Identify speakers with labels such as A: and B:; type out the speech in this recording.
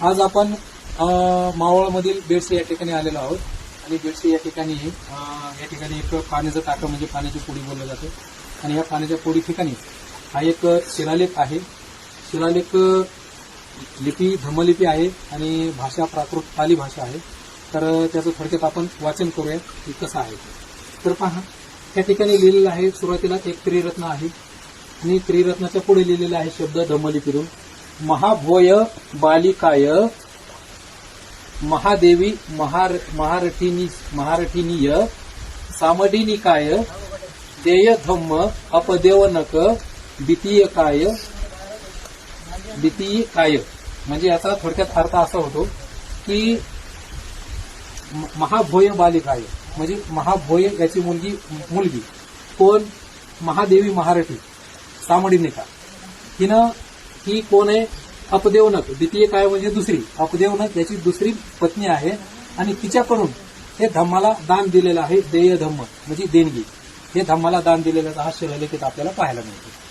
A: आज आपण मावळमधील बेडसे या ठिकाणी आलेलो आहोत. आणि बेडसे या ठिकाणी या ठिकाणी एक पाण्याचं टाकं म्हणजे पाण्याची पोळी बोललं जातं. आणि या पाण्याच्या पोळी ठिकाणी हा एक शिलालेख आहे. शिलालेख लिपी धर्मलिपी आहे आणि भाषा प्राकृत पाली भाषा आहे. तर त्याचं थोडक्यात आपण वाचन करूया की कसं आहे. तर पहा त्या ठिकाणी लिहिलेलं आहे सुरुवातीला एक त्रिरत्न आहे. आणि त्रिरत्नाच्या पुढे लिहिलेला आहे शब्द धम्मलिपीतून. महाभोय बालिकाय. महादेवी महार महारठिनी महारठिनीय सामडिनिकाय देय धम्म अपदेवनक. द्वितीयकाय. द्वितीय काय म्हणजे याचा थोडक्यात अर्थ असा होतो की म- महाभोय बालिकाय. म्हणजे महाभोय याची मुलगी मुलगी. कोण? महादेवी महारठी सामडिनिका हिनं ही कोण आहे? अपदेवनक द्वितीय काय म्हणजे दुसरी. अपदेवनक याची दुसरी पत्नी आहे आणि तिच्याकडून हे धम्माला दान दिलेलं आहे देय धम्म म्हणजे देणगी. हे धम्माला दान दिलेलं हा शिलालेखित आपल्याला पाहायला मिळतो.